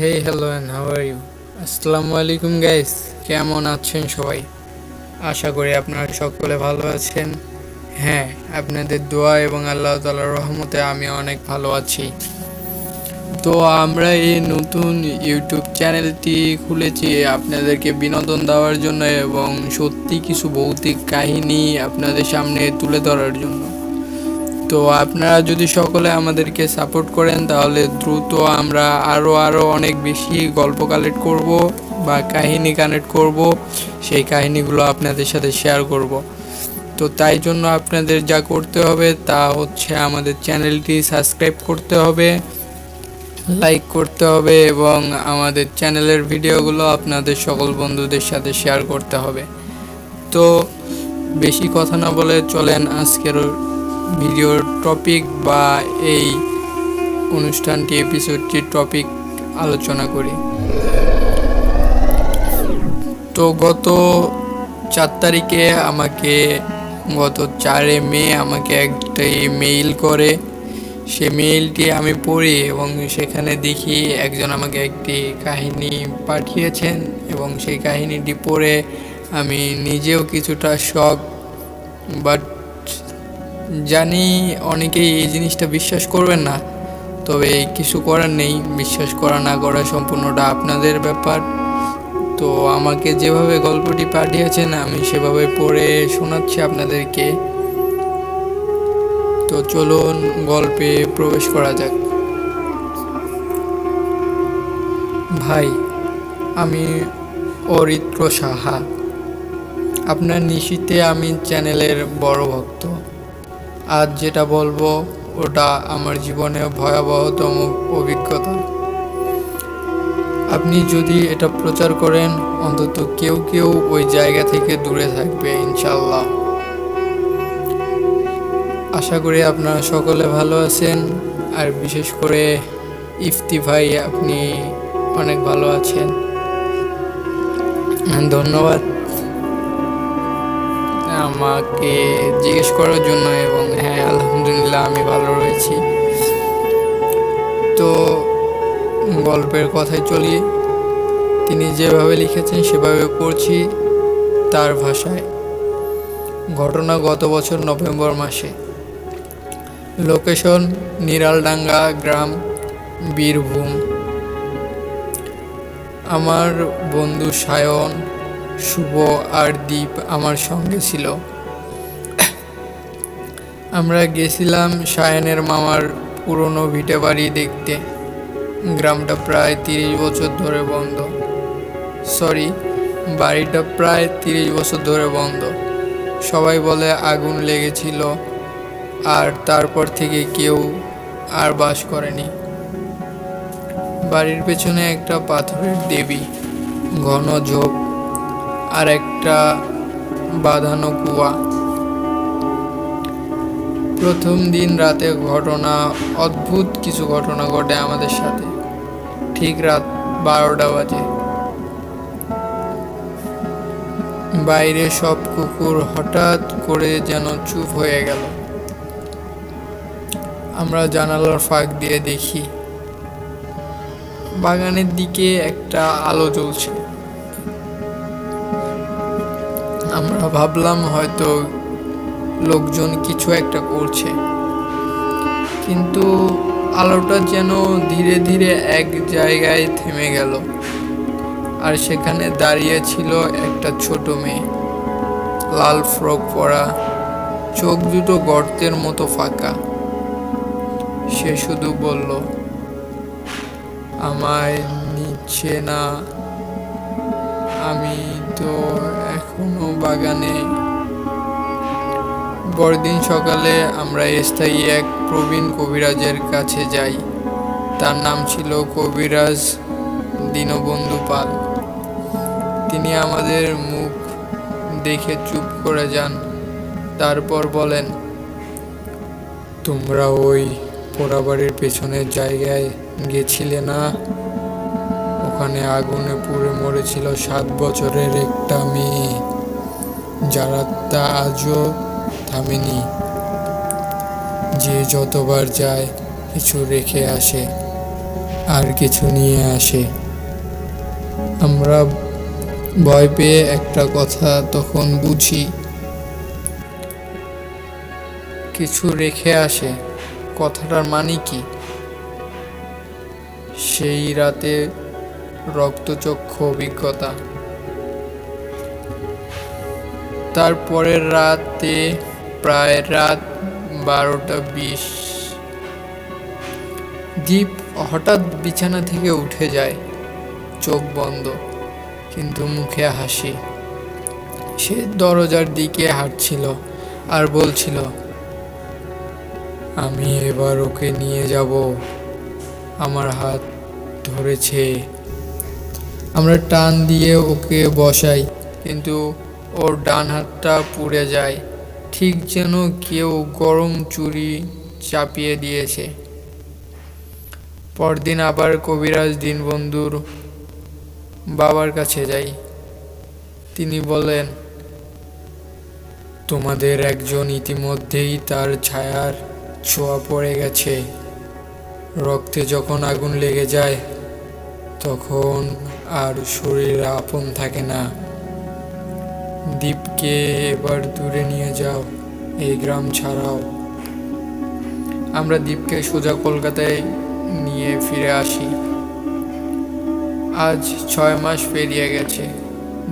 Hey hello and how are you আসসালামু আলাইকুম guys কেমন আছেন সবাই? আশা করি আপনারা সকলে ভালো আছেন। হ্যাঁ আপনাদের দোয়া এবং আল্লাহ তালার রহমতে আমি অনেক ভালো আছি। তো আমরা এই নতুন ইউটিউব চ্যানেলটি খুলেছি আপনাদেরকে বিনোদন দেওয়ার জন্য এবং সত্যি কিছু ভৌতিক কাহিনী আপনাদের সামনে তুলে ধরার জন্য। তো আপনারা যদি সকলে আমাদেরকে সাপোর্ট করেন, তাহলে দ্রুত আমরা আরও আরও অনেক বেশি গল্প কালেক্ট করব বা কাহিনী কানেক্ট করব। সেই কাহিনীগুলো আপনাদের সাথে শেয়ার করব। তো তাই জন্য আপনাদের যা করতে হবে তা হচ্ছে আমাদের চ্যানেলটি সাবস্ক্রাইব করতে হবে লাইক করতে হবে এবং আমাদের চ্যানেলের ভিডিওগুলো আপনাদের সকল বন্ধুদের সাথে শেয়ার করতে হবে। তো বেশি কথা না বলে চলেন আজকের ভিডিওর টপিক বা এই অনুষ্ঠানটি, এপিসোডটির টপিক আলোচনা করি। তো গত চার তারিখে আমাকে, গত চারে মে আমাকে একটি মেইল করে। সে মেইলটি আমি পড়ি এবং সেখানে দেখি একজন আমাকে একটি কাহিনী পাঠিয়েছেন এবং সেই কাহিনীটি পড়ে আমি নিজেও কিছুটা শখ বাট জানি অনেকেই এই জিনিসটা বিশ্বাস করবেন না, তবে কিছু করার নেই। বিশ্বাস করা না করা সম্পূর্ণটা আপনাদের ব্যাপার। তো আমাকে যেভাবে গল্পটি পাঠিয়েছেন, আমি সেভাবে পড়ে শোনাচ্ছি আপনাদেরকে। তো চলুন গল্পে প্রবেশ করা যাক। ভাই, আমি অরিত্র সাহা। আপনার নিশিতে আমি চ্যানেলের বড় ভক্ত। আজ যেটা বলব, ওটা আমার জীবনে ভয়াবহতম অভিজ্ঞতা। আপনি যদি এটা প্রচার করেন, অন্তত কেউ কেউ ওই জায়গা থেকে দূরে থাকবে ইনশাল্লাহ আশা করি আপনারা সকলে ভালো আছেন, আর বিশেষ করে ইফতি ভাই আপনি অনেক ভালো আছেন। ধন্যবাদ। আমাকে জিজ্ঞেস করার জন্য এবং হ্যাঁ আলহামদুলিল্লাহ আমি ভালো রয়েছি। তো গল্পের কথায় চলি। তিনি যেভাবে লিখেছেন, সেভাবে পড়ছি তার ভাষায়। ঘটনা গত বছর নভেম্বর মাসে। লোকেশন নিরালডাঙ্গা গ্রাম, বীরভূম। আমার বন্ধু সায়ন শুভ আর দীপ আমার সঙ্গে ছিল। আমরা গেছিলাম সায়নের মামার পুরনো ভিটে বাড়ি দেখতে। গ্রামটা প্রায় তিরিশ বছর ধরে বন্ধ। সরি বাড়িটা প্রায় তিরিশ বছর ধরে বন্ধ। সবাই বলে আগুন লেগেছিল, আর তারপর থেকে কেউ আর বাস করেনি। বাড়ির পেছনে একটা পাথরের দেবী, ঘন ঝোপ। আর একটা বাঁধানো কুয়া। প্রথম দিন রাতে ঘটনা, অদ্ভুত কিছু ঘটনা ঘটে আমাদের সাথে। ঠিক রাত বারোটা বাজে। বাইরে সব কুকুর হঠাৎ করে যেন চুপ হয়ে গেল। আমরা জানালার ফাঁক দিয়ে দেখি, বাগানের দিকে একটা আলো জ্বলছে। আমরা ভাবলাম হয়তো লোকজন কিছু একটা করছে। কিন্তু আলোটা যেন ধীরে ধীরে এক জায়গায় থেমে গেল। আর সেখানে দাঁড়িয়ে ছিল একটা ছোট মেয়ে। লাল ফ্রক পরা, চোখ দুটো গর্তের মতো ফাঁকা। সে শুধু বলল, আমায় নিচ্ছে না। আমি তো এখনও বাগানে। পরদিন সকালে আমরা স্থায়ী এক প্রবীণ কবিরাজের কাছে যাই। তার নাম ছিল কবিরাজ দীনবন্ধু পাল। তিনি আমাদের মুখ দেখে চুপ করে যান। তারপর বলেন, তোমরা ওই পোড়াবাড়ির পেছনের জায়গায় গেছিলে না? ওখানে আগুনে পুড়ে মরেছিল সাত বছরের একটা মেয়ে, যারা তা আজও থামেনি। যে যতবার যায়, কিছু রেখে আসে, আর কিছু নিয়ে আসে। আমরা ভয় পেয়ে একটা কথা তখন বুঝি। কিছু রেখে আসে, কথাটার মানে কি? সেই রাতে রক্তচক্ষু অভিজ্ঞতা। তারপরের রাতে প্রায় রাত বারোটা বিশ। দীপ হঠাৎ বিছানা থেকে উঠে যায়, চোখ বন্ধ, কিন্তু মুখে হাসি। সে দরজার দিকে হাঁটছিল আর বলছিল, আমি এবার ওকে নিয়ে যাব। আমার হাত ধরেছে। আমরা টান দিয়ে ওকে বসাই, কিন্তু ওর ডান হাতটা পুড়ে যায়। ঠিক যেন কেউ গরম চুরি চাপিয়ে দিয়েছে। পরদিন আবার কবিরাজ দীনবন্ধুর বাবার কাছে যাই। তিনি বলেন, তোমাদের একজন ইতিমধ্যেই তার ছায়ার ছোঁয়া পড়ে গেছে। রক্তে যখন আগুন লেগে যায় তখন আর শরীর আপন থাকে না। দ্বীপকে এবার দূরে নিয়ে যাও, এই গ্রাম ছাড়াও। আমরা দ্বীপকে সোজা কলকাতায় নিয়ে ফিরে আসি। আজ ছয় মাস পেরিয়ে গেছে।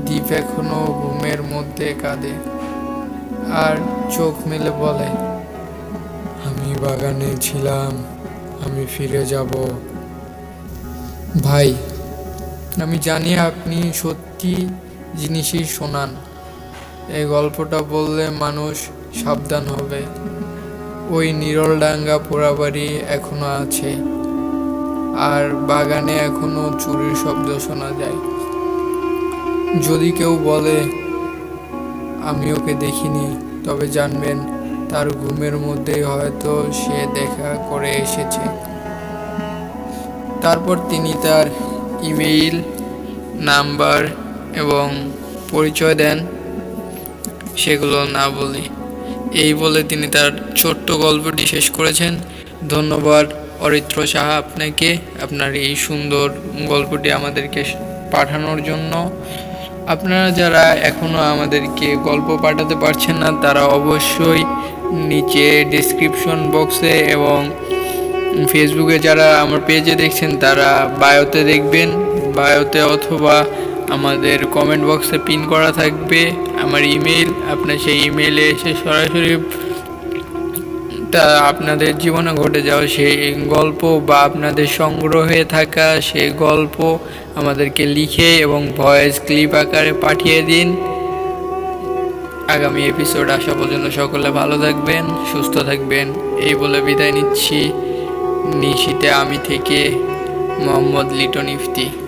দ্বীপ এখনও ঘুমের মধ্যে কাঁদে আর চোখ মেলে বলে, আমি বাগানে ছিলাম, আমি ফিরে যাব। ভাই, আমি জানি আপনি সত্যি জিনিসই শোনান। এই গল্পটা বললে মানুষ সাবধান হবে। ওই নিরল নিরলডাঙ্গা পোড়াবাড়ি এখনও আছে। আর বাগানে এখনও চুরির শব্দ শোনা যায়। যদি কেউ বলে, আমি ওকে দেখিনি, তবে জানবেন তার ঘুমের মধ্যেই হয়তো সে দেখা করে এসেছে। তারপর তিনি তার ইমেইল নাম্বার এবং পরিচয় দেন। সেগুলো না বলি। এই বলে তিনি তার ছোট্ট গল্পটি শেষ করেছেন। ধন্যবাদ, অরিত্র সাহা, আপনাকে আপনার এই সুন্দর গল্পটি আমাদেরকে পাঠানোর জন্য। আপনারা যারা এখনও আমাদেরকে গল্প পাঠাতে পারছেন না, তারা অবশ্যই নিচে ডিসক্রিপশন বক্সে এবং ফেসবুকে যারা আমার পেজে দেখছেন, তারা বায়োতে দেখবেন। বায়োতে অথবা আমাদের কমেন্ট বক্সে পিন করা থাকবে। আমার ইমেল আপনার সেই ইমেলে এসে সরাসরি তা আপনাদের জীবনে ঘটে যাওয়া সেই গল্প বা আপনাদের সংগ্রহে থাকা সেই গল্প আমাদেরকে লিখে এবং ভয়েস ক্লিপ আকারে পাঠিয়ে দিন। আগামী এপিসোড আসা পর্যন্ত সকলে ভালো থাকবেন, সুস্থ থাকবেন। এই বলে বিদায় নিচ্ছি। নিশিতে আমি থেকে মোহাম্মদ লিটন ইফতি।